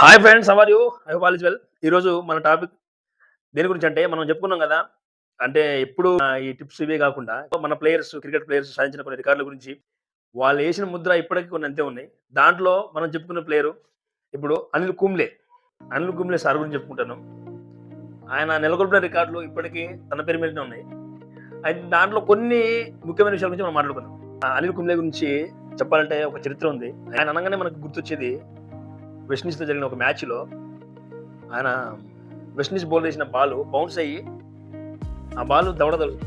Hi friends how are you I hope all is well ఈరోజు మన topic దేని గురించి అంటే మనం చెప్పుకున్నాం కదా అంటే ఎప్పుడు ఈ టిప్స్ ఇవే కాకుండా మన ప్లేయర్స్ క్రికెట్ ప్లేయర్స్ సాధించిన కొన్ని రికార్డుల గురించి వాళ్ళు వేసిన ముద్ర ఇప్పటికీ కొన్ని అంతే ఉన్నాయి. దాంట్లో మనం చెప్పుకున్న ప్లేయరు ఇప్పుడు అనిల్ కుంబ్లే అనిల్ కుంబ్లే సార్ గురించి చెప్పుకుంటాను. ఆయన నెలకొల్పిన రికార్డులు ఇప్పటికీ తన పేరు మీదనే ఉన్నాయి. అయితే దాంట్లో కొన్ని ముఖ్యమైన విషయాల గురించి మనం మాట్లాడుకుందాం. అనిల్ కుంబ్లే గురించి చెప్పాలంటే ఒక చరిత్ర ఉంది. ఆయన అనగానే మనకు గుర్తొచ్చేది వెస్టిండీస్తో జరిగిన ఒక మ్యాచ్లో ఆయన వెస్టిండీస్ బౌల్ వేసిన బాల్ బౌన్స్ అయ్యి ఆ బాల్ దవడ తగులు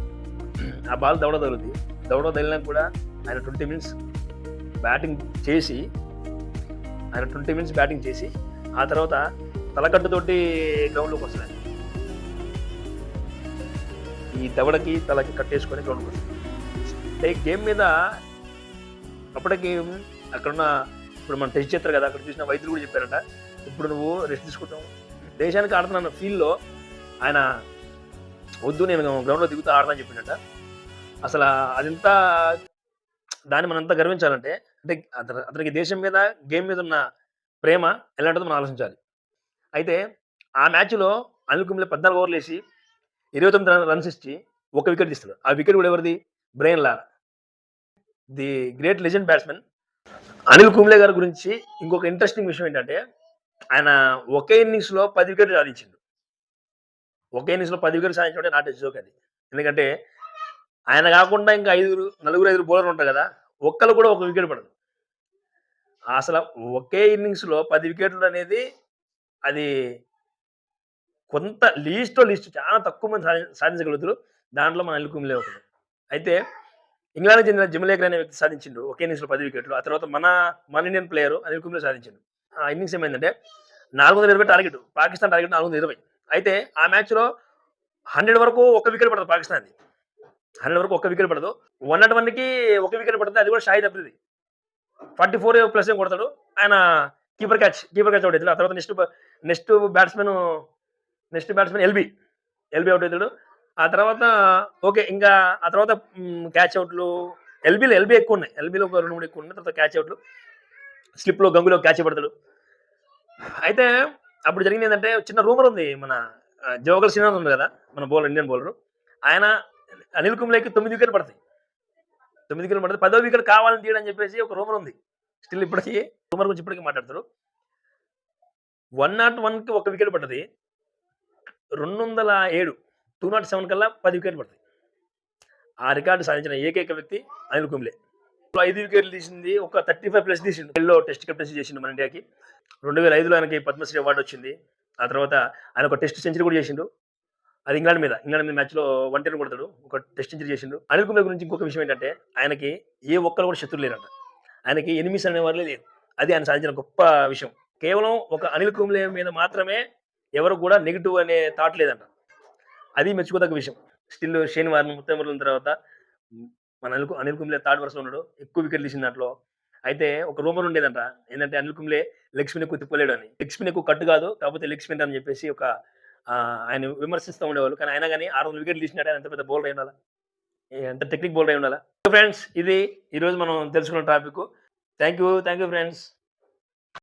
ఆ బాల్ దవడ తగులుతుంది దవడ తగిలినా కూడా ఆయన ట్వంటీ మినిట్స్ బ్యాటింగ్ చేసి ఆయన ట్వంటీ మినిట్స్ బ్యాటింగ్ చేసి ఆ తర్వాత తలకట్టుతోటి గ్రౌండ్లోకి వస్తాడు. ఈ దవడకి తలకి కట్టేసుకొని గ్రౌండ్కి వస్తాడు. అంటే గేమ్ మీద అప్పటికి అక్కడున్న ఇప్పుడు మనం టెస్ట్ చేస్తారు కదా అక్కడ చూసిన వైద్యులు కూడా చెప్పారట ఇప్పుడు నువ్వు రెస్ట్ తీసుకుంటావు. దేశానికి ఆడుతున్న ఫీల్డ్లో ఆయన వద్దు నేను గ్రౌండ్లో దిగుతూ ఆడదని చెప్పిండట అసలు అదంతా దాన్ని మనం ఎంత గర్వించాలంటే అంటే అతను అతనికి దేశం మీద గేమ్ మీద ఉన్న ప్రేమ ఎలాంటిదో మనం ఆలోచించాలి. అయితే ఆ మ్యాచ్లో అనిల్ కుంబ్లే పద్నాలుగు ఓవర్లు వేసి ఇరవై తొమ్మిది రన్స్ ఇచ్చి ఒక వికెట్ తీస్తాడు. ఆ వికెట్ కూడా ఎవరిది? Brian Lara the great legend batsmen Anil Kumble గారి గురించి ఇంకొక ఇంట్రెస్టింగ్ విషయం ఏంటంటే ఆయన ఒకే ఇన్నింగ్స్లో పది వికెట్లు సాధించిండు ఒకే ఇన్నింగ్స్లో పది వికెట్లు సాధించడం నాట్ జోక్ అది. ఎందుకంటే ఆయన కాకుండా ఇంకా ఐదుగురు నలుగురు ఐదుగురు బౌలర్లు ఉంటారు కదా ఒక్కరు కూడా ఒక వికెట్ పడదు. అసలు ఒకే ఇన్నింగ్స్లో పది వికెట్లు అనేది అది కొంత లీస్ట్లో లీస్ట్ చాలా తక్కువ మంది సాధించగలుగుతారు. దాంట్లో మన అనిల్ కుంబ్లే ఒకటి అయితే ఇంగ్లాండ్ చెందిన జిమ్లేకర్ అనే వ్యక్తి సాధించిండు. ఒకే ఇన్నింగ్స్లో పది వికెట్లు. ఆ తర్వాత మన మన ఇండియన్ ప్లేయర్ అనిల్ కుంబ్లే సాధించిండు. ఆ ఇన్నింగ్స్ ఏమైందంటే నాలుగు వందల ఇరవై టార్గెట్ పాకిస్తాన్ టార్గెట్ నాలుగు వందల ఇరవై. అయితే ఆ మ్యాచ్లో హండ్రెడ్ వరకు ఒక వికెట్ పడదు పాకిస్తాన్ హండ్రెడ్ వరకు ఒక వికెట్ పడదు. వన్ నాట్ వన్కి ఒక వికెట్ పడుతుంది. అది కూడా Shahid Afridi forty four plus ఏం కొడతాడు. ఆయన keeper catch keeper catch out అవుతాడు. ఆ తర్వాత next next batsmen next batsmen LB. LB out అవుతాడు. ఆ తర్వాత ఓకే ఇంకా ఆ తర్వాత క్యాచ్ అవుట్లు ఎల్బీలో ఎల్బీ ఎక్కువ ఉన్నాయి. ఎల్బీలో ఒక రెండు మూడు ఎక్కువ ఉన్నాయి. తర్వాత క్యాచ్ అవుట్లు స్లిప్లో గంగులో క్యాచ్ పడతాడు. అయితే అప్పుడు జరిగింది ఏంటంటే చిన్న రూమర్ ఉంది మన జోగల్ జవగల్ శ్రీనాథ్ ఉంది కదా మన బౌలర్ ఇండియన్ బౌలర్ ఆయన అనిల్ కుంబ్లేకి తొమ్మిది వికెట్లు పడతాయి. తొమ్మిది వికెట్లు పడతాయి. పదో వికెట్ కావాలని తీయడం అని చెప్పేసి ఒక రూమర్ ఉంది. స్టిల్ ఇప్పటికీ రూమర్ గురించి ఇప్పటికీ మాట్లాడతారు వన్ నాట్ వన్కి ఒక వికెట్ పడ్డది. రెండు వందల ఏడు. టూ నాట్ సెవెన్ కల్లా పది వికెట్లు పడతాయి. ఆ రికార్డు సాధించిన ఏకైక వ్యక్తి అనిల్ కుంబ్లే. ఐదు వికెట్లు తీసింది ఒక థర్టీ ఫైవ్ ప్లస్ తీసిండు. ఎల్లో టెస్ట్ కెప్టెన్సీ చేసిండు మన ఇండియాకి. రెండు వేల ఐదులో ఆయనకి పద్మశ్రీ అవార్డు వచ్చింది. ఆ తర్వాత ఆయన ఒక టెస్ట్ సెంచరీ కూడా చేసిండు. అది ఇంగ్లాండ్ మీద ఇంగ్లాండ్ మీద మ్యాచ్లో వన్ టెన్ కొడతాడు. ఒక టెస్ట్ సెంచరీ చేసిండు. అనిల్ కుంబ్లే గురించి ఇంకొక విషయం ఏంటంటే ఆయనకి ఏ ఒక్కరు కూడా శత్రులు లేరంట. ఆయనకి ఎనిమిస్ అనేవాళ్ళే లేదు అది ఆయన సాధించిన గొప్ప విషయం. కేవలం ఒక అనిల్ కుంబ్లే మీద మాత్రమే ఎవరు కూడా నెగిటివ్ అనే థాట్ లేదంట. అది మెచ్చుకోదగ్గ విషయం. స్టిల్ షేన్ వార్న్ మొత్తం తర్వాత మన అనిల్ అనిల్ కుంబ్లే థర్డ్ వరుసలో ఉన్నాడు. ఎక్కువ వికెట్ తీసింది దాంట్లో. అయితే ఒక రూమర్ ఉండేదంట. ఏంటంటే అనిల్ కుంబ్లే లెగ్ స్పిన్ ఎక్కువ తిప్పలేడు అని. లెగ్ స్పిన్ ఎక్కువ కట్టు కాదు కాకపోతే లెగ్ స్పిన్ అని చెప్పేసి ఒక ఆయన విమర్శిస్తూ ఉండేవాళ్ళు. కానీ ఆయన కానీ ఆరు వందల వికెట్లు తీసినట్టు ఆయన ఎంత పెద్ద బౌలర్ అయి ఉండాలా? ఎంత టెక్నిక్ బౌలర్ అయి ఉండాలా? ఫ్రెండ్స్ ఇది ఈరోజు మనం తెలుసుకున్న topic. Thank you thank you friends